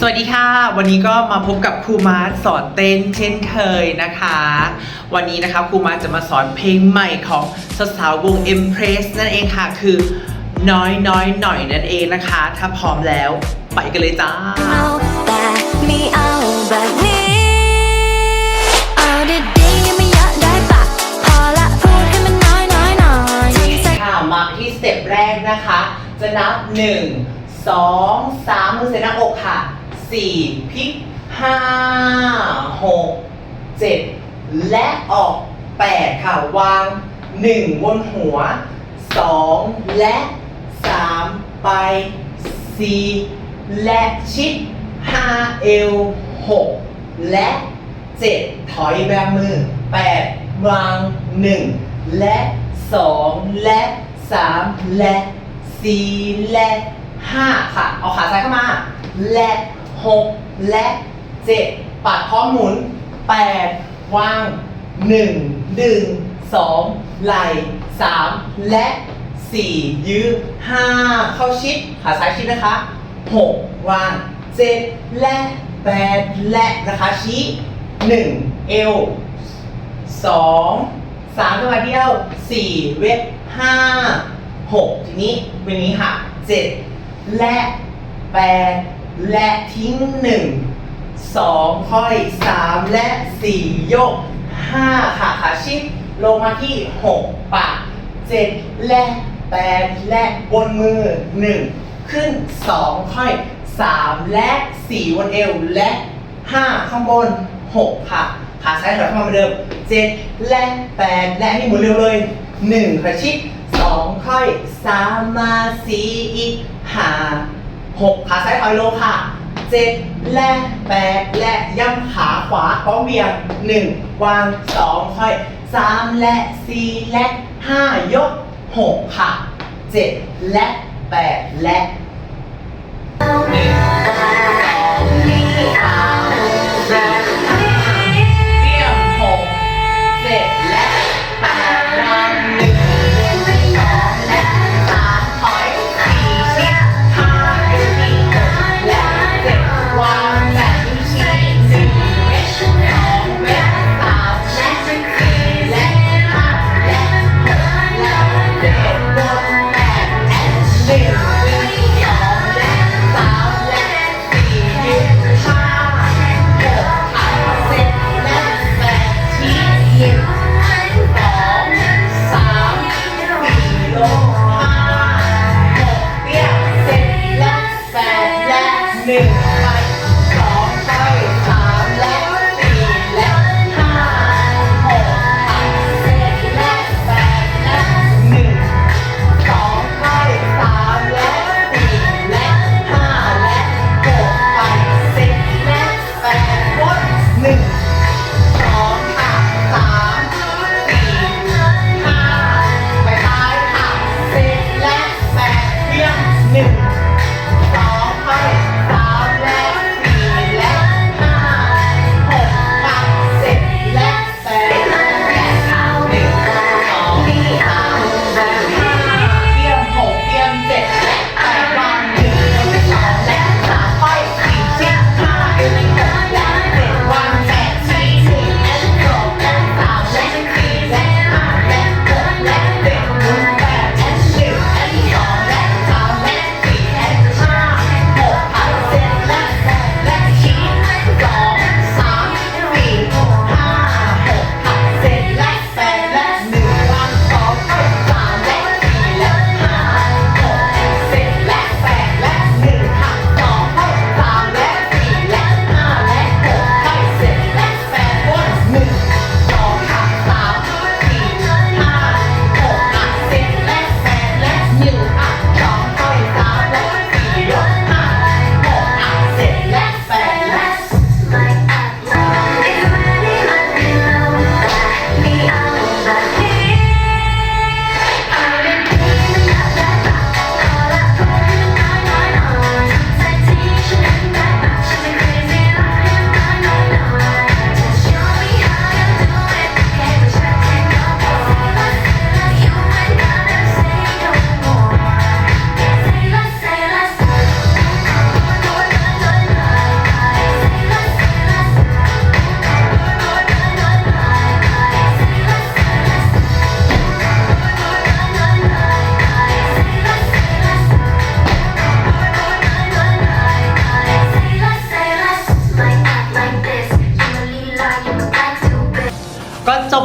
สวัสดีค่ะ วันนี้ก็มาพบกับครูมาร์ทสอนเต้นเช่นเคยนะคะ วันนี้นะคะครูมาร์ทจะมาสอนเพลงใหม่ของสาวๆวง Empress นั่นเองค่ะ คือน้อยน้อยหน่อยนั่นเองนะคะ ถ้าพร้อมแล้วไปกันเลยจ้าเอาแบบนี้เอาแบบนี้เอาดีๆไม่อยากได้ปะพอละพูดให้มันน้อยน้อยหน่อยทำสักค่ะมาที่สเต็ปแรกนะคะ จะนับ1 2 3มือเซ็นหน้าอกค่ะ 4พลิก5 6 7และออก8ค่ะวาง1บนหัว2และ3ไป4และชิด5เอว6และ7ถอยแบมือ8วาง1และ2และ3และ4และ5ค่ะ เอาขาซ้ายเข้ามา และ 6 และ 7 ปัดพร้อมหมุน 8 วาง 1 ดึง 2 ไหล 3 และ 4 ยืด5เข้าชิด ขาซ้ายชิดนะคะ 6 วาง 7 และ 8 และนะคะชี้ 1 เอวสองสามจังหวะเดียวสี่เวทห้าหกทีนี้เป็นนี้ค่ะเจ็ดและแปด และทิ้งหนึ่งสองค่อยสามและสี่ยกห้าค่ะขาชิดลงมาที่หกปากเจ็ดและแปดและบนมือหนึ่งขึ้นสองค่อยสามและสี่บนเอวและห้าข้างบนหกค่ะขาซ้ายถอยเข้ามาเหมือนเดิมเจ็ดและแปดและนี่หมุนเร็วเลยหนึ่งขาชิดสองค่อยสามมาสี่อีกห้า หกขาซ้ายถอยลงค่ะเจ็ดและแปดและย่ำขาขวาข้องเบี่ยงหนึ่งวางสองค่อยสามและสี่และห้ายกหกค่ะเจ็ดและแปดและ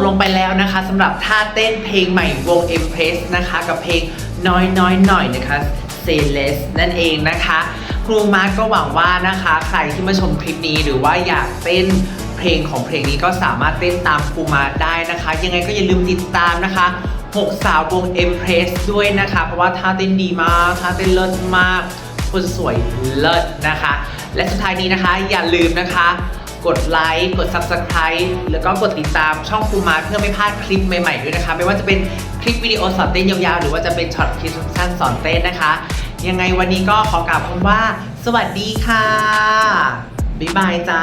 ลงไปแล้วนะคะสำหรับท่าเต้นเพลงใหม่วง Empress นะคะ กับเพลงน้อยน้อยหน่อยนะคะ Say Less นั่นเองนะคะ ครูมาร์กก็หวังว่านะคะ ใครที่มาชมคลิปนี้หรือว่าอยากเต้นเพลงของเพลงนี้ก็สามารถเต้นตามครูมาร์กได้นะคะ ยังไงก็อย่าลืมติดตามนะคะ6สาววง Empress ด้วยนะคะ เพราะว่าท่าเต้นดีมากท่าเต้นเลิศมาก คนสวยเลิศนะคะ และสุดท้ายนี้นะคะอย่าลืมนะคะ กดไลค์ กด Subscribe แล้วก็กดติดตามช่องคูมาเพื่อไม่พลาดคลิปใหม่ๆด้วยนะคะ ไม่ว่าจะเป็นคลิปวิดีโอสอนเต้นยาวๆ หรือว่าจะเป็นช็อตคลิปสั้นสอนเต้นนะคะ ยังไงวันนี้ก็ขอกล่าวคำว่า สวัสดีค่ะ บ๊ายบายจ้า